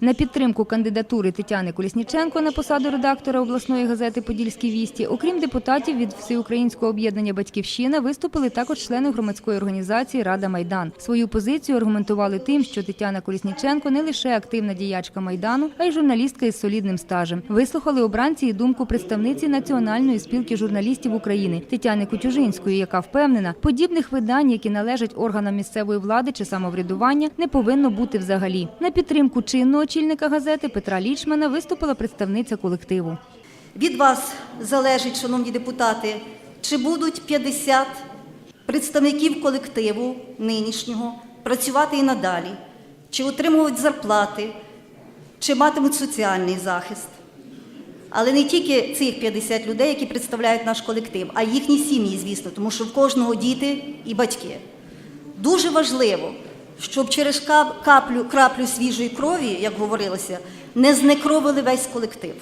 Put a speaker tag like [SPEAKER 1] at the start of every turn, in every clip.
[SPEAKER 1] На підтримку кандидатури Тетяни Колісніченко на посаду редактора обласної газети Подільські вісті, окрім депутатів від Всеукраїнського об'єднання Батьківщина, виступили також члени громадської організації Рада Майдан. Свою позицію аргументували тим, що Тетяна Колісніченко не лише активна діячка майдану, а й журналістка із солідним стажем. Вислухали обранці і думку представниці Національної спілки журналістів України Тетяни Кутюжинської, яка впевнена, подібних видань, які належать органам місцевої влади чи самоврядування, не повинно бути взагалі. На підтримку чинного очільника газети Петра Лічмана виступила представниця колективу.
[SPEAKER 2] Від вас залежить, шановні депутати, чи будуть 50 представників колективу нинішнього працювати і надалі, чи отримують зарплати, чи матимуть соціальний захист. Але не тільки цих 50 людей, які представляють наш колектив, а їхні сім'ї, звісно, тому що в кожного діти і батьки. Дуже важливо, щоб через кап- каплю, краплю свіжої крові, як говорилося, не знекровили весь колектив.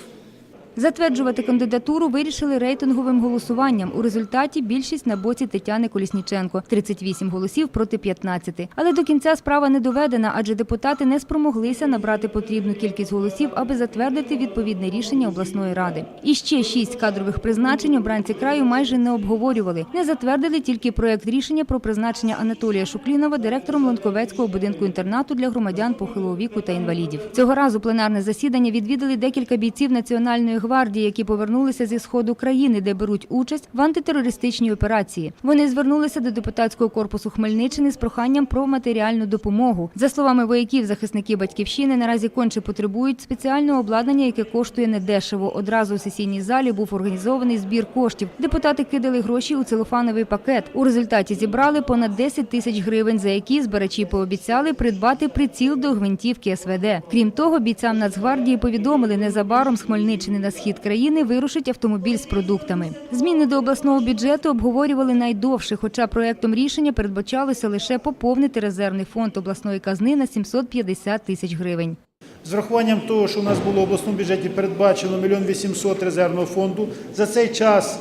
[SPEAKER 1] Затверджувати кандидатуру вирішили рейтинговим голосуванням. У результаті більшість на боці Тетяни Колісніченко – 38 голосів проти 15. Але до кінця справа не доведена, адже депутати не спромоглися набрати потрібну кількість голосів, аби затвердити відповідне рішення обласної ради. І ще шість кадрових призначень обранці краю майже не обговорювали. Не затвердили тільки проект рішення про призначення Анатолія Шуклінова директором Ланковецького будинку інтернату для громадян похилого віку та інвалідів. Цього разу пленарне засідання відвідали декілька бійців Національної гвардії, які повернулися зі сходу країни, де беруть участь в антитерористичній операції. Вони звернулися до депутатського корпусу Хмельниччини з проханням про матеріальну допомогу. За словами вояків, захисники батьківщини наразі конче потребують спеціального обладнання, яке коштує недешево. Одразу у сесійній залі був організований збір коштів. Депутати кидали гроші у целофановий пакет. У результаті зібрали понад 10 тисяч гривень, за які збирачі пообіцяли придбати приціл до гвинтівки СВД. Крім того, бійцям Нацгвардії повідомили, незабаром з Хмельниччини на схід країни вирушить автомобіль з продуктами. Зміни до обласного бюджету обговорювали найдовше, хоча проектом рішення передбачалося лише поповнити резервний фонд обласної казни на 750 тисяч гривень.
[SPEAKER 3] З врахуванням того, що у нас було в обласному бюджеті передбачено 1 800 резервного фонду, за цей час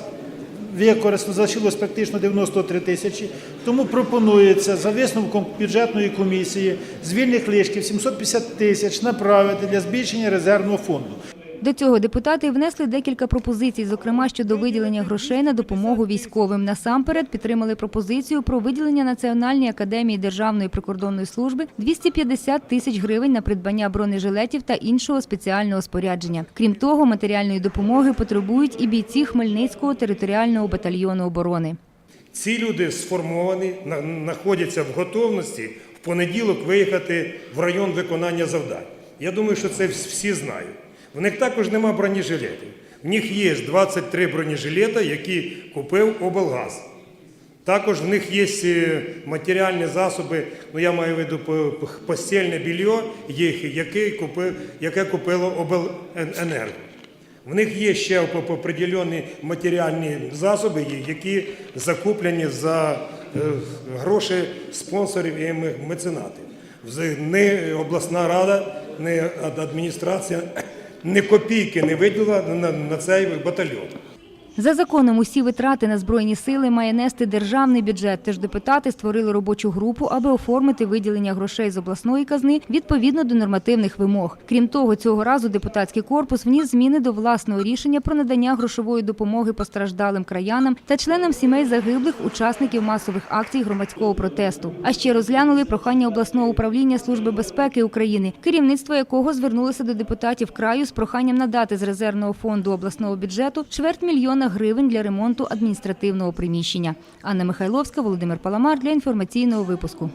[SPEAKER 3] використано залишилось практично 93 тисячі. Тому пропонується за висновком бюджетної комісії з вільних лишків 750 тисяч направити для збільшення резервного фонду.
[SPEAKER 1] До цього депутати внесли декілька пропозицій, зокрема щодо виділення грошей на допомогу військовим. Насамперед підтримали пропозицію про виділення Національній академії Державної прикордонної служби 250 тисяч гривень на придбання бронежилетів та іншого спеціального спорядження. Крім того, матеріальної допомоги потребують і бійці Хмельницького територіального батальйону оборони.
[SPEAKER 4] Ці люди сформовані, знаходяться в готовності в понеділок виїхати в район виконання завдань. Я думаю, що це всі знають. В них також нема бронежилетів. В них є 23 бронежилета, які купив облгаз. Також в них є е, матеріальні засоби, ну я маю в виду по- по- постільне купив, яке купило обленерго. В них є ще определені матеріальні засоби, які закуплені за е, гроші спонсорів і меценатів. Не обласна рада, не адміністрація, ні копійки не виділила на, на цей батальйон.
[SPEAKER 1] За законом усі витрати на збройні сили має нести державний бюджет. Тож депутати створили робочу групу, аби оформити виділення грошей з обласної казни відповідно до нормативних вимог. Крім того, цього разу депутатський корпус вніс зміни до власного рішення про надання грошової допомоги постраждалим краянам та членам сімей загиблих учасників масових акцій громадського протесту. А ще розглянули прохання обласного управління Служби безпеки України, керівництво якого звернулося до депутатів краю з проханням надати з резервного фонду обласного бюджету чверть мільйона гривень для ремонту адміністративного приміщення. Анна Михайловська, Володимир Паламар для інформаційного випуску.